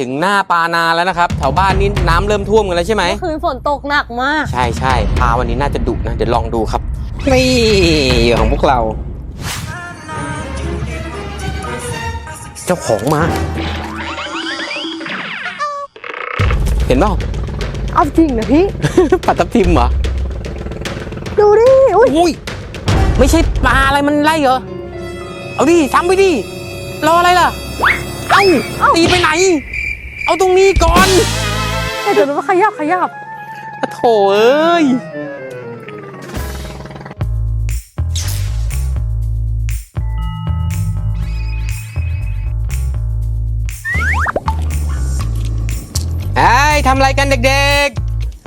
ถึงหน้าปานาแล้วนะครับ แถวบ้านนี่น้ำเริ่มท่วมกันแล้วใช่ไหม เมื่อคืนฝนตกหนักมาก ใช่ใช่ปลาวันนี้น่าจะดุนะ เดี๋ยวลองดูครับ นี่เหยื่อของพวกเรา เจ้าของมา เห็นเปล่า เอาจริงนะพี่ ปลาทับทิมเหรอ ดูดิ อุ้ยอุ้ย ไม่ใช่ปลาอะไรมันไล่เหรอ เอาดิซ้ำไปดิ รออะไรล่ะ เอ้าตีไปไหน เอาตรงนี้ก่อนเดี๋ยวมันขยับขยับอะโถเอ้ยเอ้ยทำอะไรกันเด็ก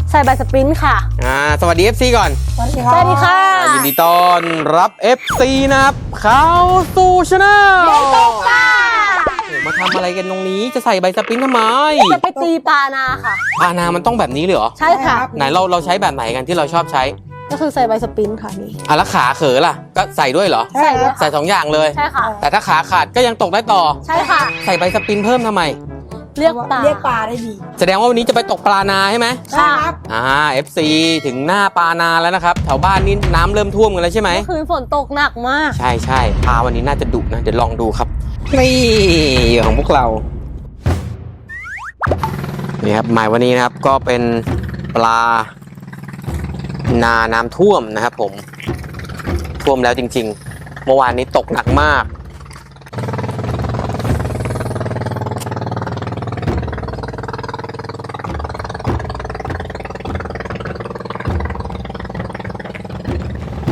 ใส่ใบสปรินต์ค่ะๆ อ่า สวัสดี FC ก่อน สวัสดีค่ะอ่ายินดีต้อนรับ FC นะครับ เข้าสู่ช anel เย้ตกปลาโอ้ มาทำอะไรกันตรงนี้จะใส่ใบสปรินทำไมจะไปตีปลานาค่ะปลานามันต้องแบบนี้เลยเหรอใช่ค่ะ ไหนเราเราใช้แบบไหนกันที่เราชอบใช้ก็คือใส่ใบสปรินต์ค่ะนี่อะแล้วขาเขอล่ะ ก็ใส่ด้วยเหรอ ใส่ด้วยใส่สองอย่างเลย ใช่ค่ะ แต่ถ้าขาขาดก็ยังตกได้ต่อ ใช่ค่ะ ใส่ใบสปรินเพิ่มทำไม เรียกปลา เรียกปลาได้ดีแสดงว่าวันนี้จะไปตกปลานาใช่ไหมค่ะอ่า FC ถึงหน้าปลานาแล้วนะครับ แถวบ้านนี่น้ำเริ่มท่วมกันแล้วใช่ไหม เมื่อคืนฝนตกหนักมาก ใช่ใช่ปลาวันนี้น่าจะดุนะ เดี๋ยวลองดูครับ นี่เหยื่อของพวกเรา นี่ครับหมายวันนี้นะครับก็เป็นปลา นาน้ำท่วมนะครับผม ท่วมแล้วจริง ๆ เมื่อวานนี้ตกหนักมาก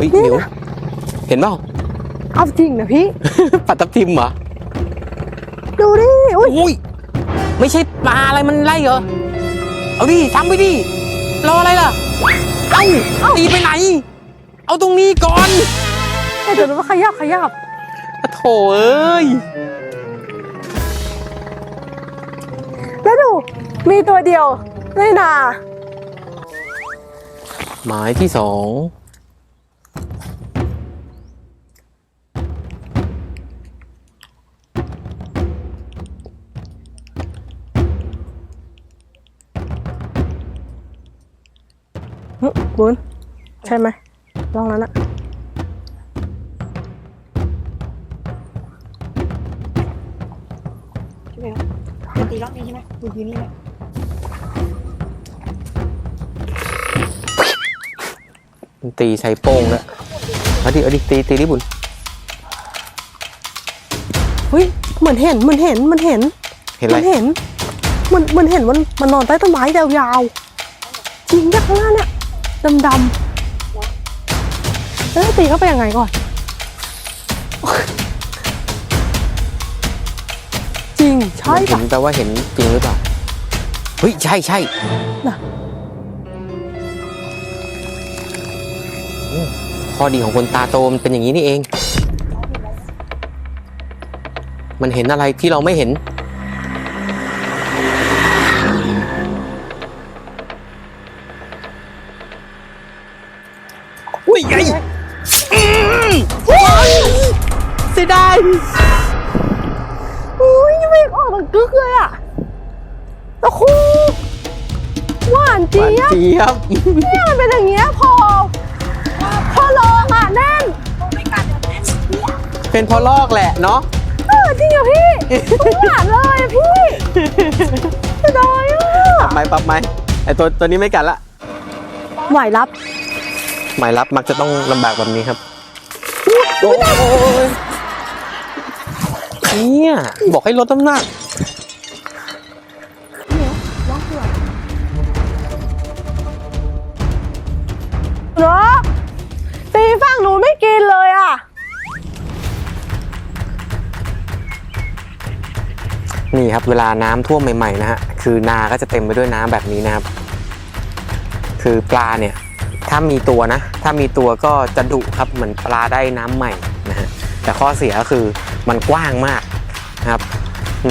ยหมิวเห็นเปล่าเอาจริงนะพี่ ปลาทับทิมเหรอ ดูดิอุ้ยอุ้ย ไม่ใช่ปลาอะไรมันไล่เหรอ เอาดิซ้ำไปดิ รออะไรล่ะ เอ้าตีไปไหน เอาตรงนี้ก่อนเดี๋ยวมันขยับขยับอะโถเอ้ย แล้วดู มีตัวเดียวไม่นา หมายที่สอง บุญใช่ไหมลองนั้นอะใช่ไหมครับมันตีรอบนี้ใช่ไหมดูทีนี่แหละมันตีใส่โป้งแล้วเอาดิเอาดิตีตีดิบุญเฮ้ยเหมือนเห็นเหมือนเห็นเหมันเห็นเห็นอะไรมันเห็นมันมันเห็นมันมันนอนใต้ต้นไม้ยาวๆจริงจากข้างหน้าเนี่ย ดำๆแล้วตีเข้าไปยังไงก่อน จริง ใช่เห็ปะนแปลว่าเห็นจริงหรือเปล่า เฮ้ย ใช่ใช่น่ะโอ้ข้อดีของคนตาโตมันเป็นอย่างนี้นี่เอง มันเห็นอะไรที่เราไม่เห็น อุ้ยไงเสียดายอุ้ยยังไม่ออกมากึกเลยอะโอ้โหหวานเจี๊ยบเจี๊ยบเนี่ยมันเป็นอย่างเงี้ยพอ พอลองอะแน่นเป็นเพอลอกแหละเนาะ เออจริงเหรอพี่หวานเลยอะพี่เสียดายอะไม้ปับไม้ไอตัวตัวนี้ไม่กัดละไหวรับ หมายรับมักจะต้องลำบากแบบนี้ครับโอ้ยเนี่ยบอกให้ลดน้ำหนักเนาะตีฝั่งหนูไม่กินเลยอะ นี่ครับเวลาน้ำท่วมใหม่ๆนะฮะคือนาก็จะเต็มไปด้วยน้ำแบบนี้นะครับ คือปลาเนี่ย ถ้ามีตัวนะ ถ้ามีตัวก็จะดุครับเหมือนปลาได้น้ำใหม่นะฮะแต่ข้อเสียก็คือมันกว้างมากนะครับ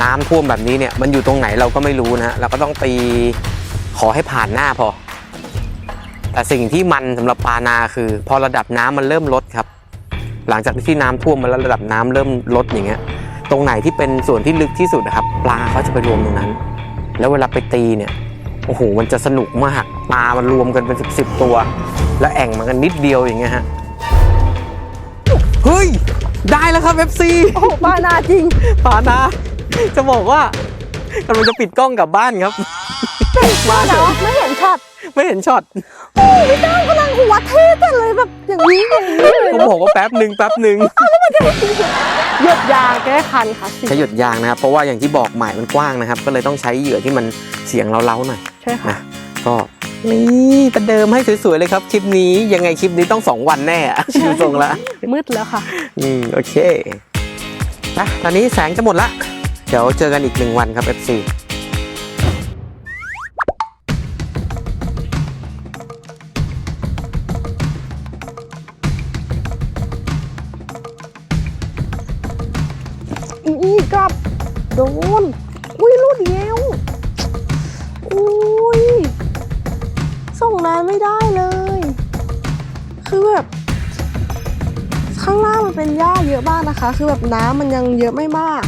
น้ำท่วมแบบนี้เนี่ยมันอยู่ตรงไหนเราก็ไม่รู้นะฮะเราก็ต้องตีขอให้ผ่านหน้าพอ แต่สิ่งที่มันสำหรับปลานาคือ พอระดับน้ำมันเริ่มลดครับ หลังจากที่น้ำท่วมมาแล้วระดับน้ำเริ่มลดอย่างเงี้ยตรงไหนที่เป็นส่วนที่ลึกที่สุดนะครับ ปลาเขาจะไปรวมตรงนั้น แล้วเวลาไปตีเนี่ย โอ้โหมันจะสนุกมากปลามันรวมกันเป็นสิบสิบตัว แล้วแอ่งมันกันนิดเดียวอย่างเงี้ยฮะเฮ้ย ได้แล้วครับ FC โอ้โหปลานาจริงปานาจะบอกว่ากำลังจะปิดกล้องกลับบ้านครับ มาเถเดี๋ยวอะ ไม่เห็นช็อต ไม่เห็นช็อตโอ้พี่ก้าวกำลังหัวเทจัดเลยแบบอย่างนี้อย่างนี้เลยผมบอกว่าแป๊บหนึ่งแป๊บหนึ่งหยดยาแก้คันค่ะสิใช้หยดยางนะครับ เพราะว่าอย่างที่บอกหมายมันกว้างนะครับ ก็เลยต้องใช้เหยื่อที่มันเสียงเล้าๆหน่อยใช่ค่ะนะก็นี่ประเดิมให้สวยๆเลยครับ คลิปนี้ยังไงคลิปนี้ต้องสองวันแน่อะชิวทรงละมืดแล้วค่ะอืมโอเคนะตอนนี้แสงจะหมดละ เดี๋ยวเจอกันอีกหนึ่งวันครับ FC เป็นหญ้าเยอะมากนะคะ คือแบบน้ำมันยังเยอะไม่มาก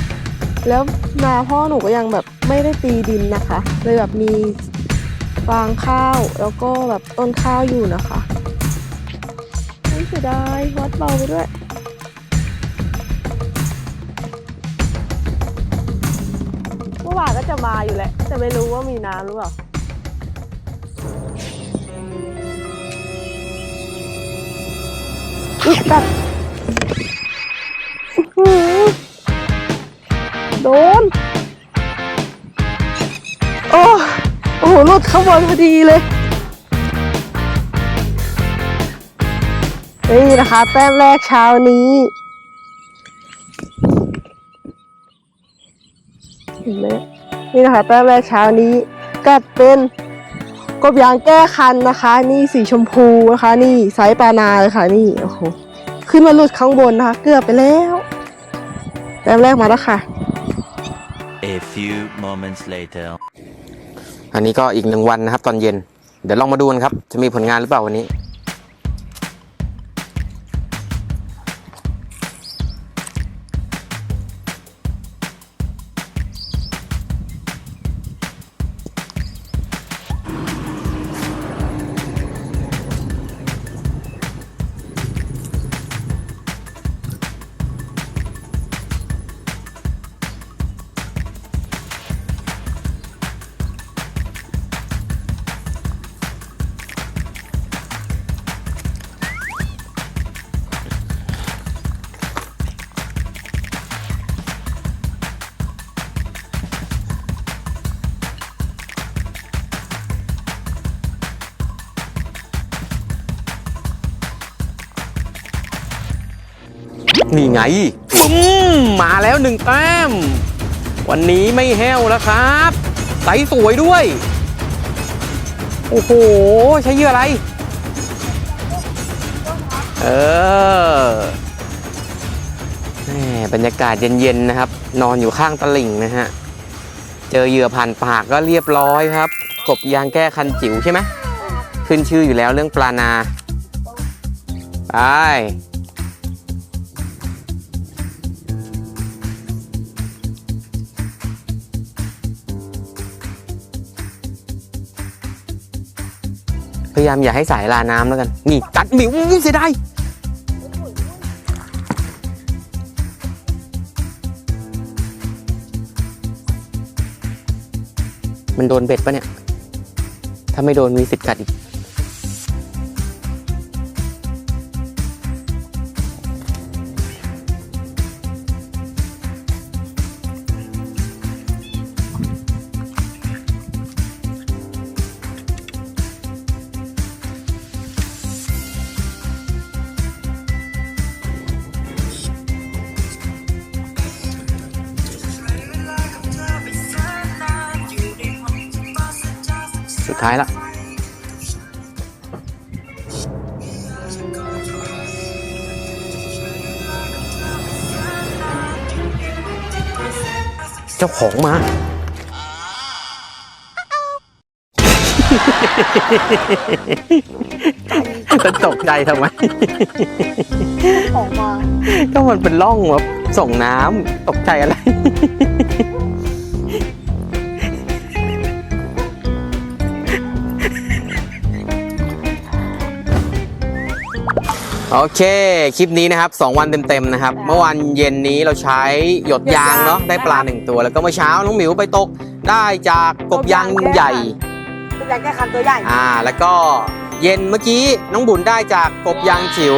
แล้วนาพ่อหนูก็ยังแบบไม่ได้ตีดินนะคะ เลยแบบมีฟางข้าวแล้วก็แบบต้นข้าวอยู่นะคะไม่เสียดายวัดเบาไปด้วยเมื่อวานก็จะมาอยู่แหละแต่ไม่รู้ว่ามีน้ำหรือเปล่าอุ๊ยแบบ โดน โอ้โอ้โหหลุดข้างบนพอดีเลย นี่นะคะ แต้มแรกเช้านี้เห็นไหมนี่นะคะแต้มแรกเช้านี้กัดเป็นกบยางแก้คันนะคะ นี่สีชมพูนะคะ นี่ไซส์ปานาเลยค่ะ นี่โอ้โหขึ้นมาหลุดข้างบนนะคะ เกือบไปแล้ว แต้มแรกมาแล้วค่ะ A few moments later. อันนี้ก็อีกหนึ่งวันนะครับ ตอนเย็น เดี๋ยวลองมาดูกันครับ จะมีผลงานหรือเปล่าวันนี้ นี่ไงปุ้มมาแล้วหนึ่งแต้ม วันนี้ไม่แห้วแล้วครับใสสวยด้วย โอ้โห ใช้เหยื่ออะไร เออแหมบรรยากาศเย็นๆนะครับ นอนอยู่ข้างตลิ่งนะฮะ เจอเหยื่อผ่านปากก็เรียบร้อยครับ กบยางแก้คันจิ๋วใช่ไหมขึ้นชื่ออยู่แล้วเรื่องปลานา ไป พยายามอย่าให้สายลาน้ำแล้วกัน นี่ตัดหมิวอุ๊ยเสียดายมันโดนเบ็ดปะเนี่ย ถ้าไม่โดนมีสิทธิ์กัดอีก สุดท้ายละเจ้าของมา จะตกใจทำไมออกมา ก็มันเป็นร่องแบบส่งน้ำตกใจอะไร โอเค คลิปนี้นะครับ 2 วันเต็มๆนะครับ เมื่อวันเย็นนี้เราใช้หยดยางเนาะได้ปลาหนึ่งตัว แล้วก็เมื่อเช้าน้องหมิวไปตกได้จากกบยางใหญ่เป็นการแก้คันตัวใหญ่อ่า แล้วก็เย็นเมื่อกี้น้องบุญได้จากกบยางจิ๋ว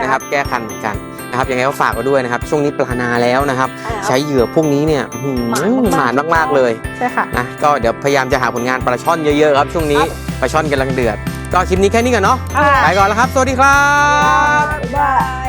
นะครับ แก้คันเหมือนกันนะครับยังไงก็ฝากไว้ด้วยนะครับ ช่วงนี้ปลานาแล้วนะครับ ใช้เหยื่อพวกนี้เนี่ยอื้อหือหมานมากๆเลยใช่ค่ะนะก็เดี๋ยวพยายามจะหาผลงานปลาช่อนเยอะๆครับ ช่วงนี้ปลาช่อนกำลังเดือด ก็คลิปนี้แค่นี้ก่อนเนาะอ่าไปก่อนแล้วครับ สวัสดีครับบ๊ายบาย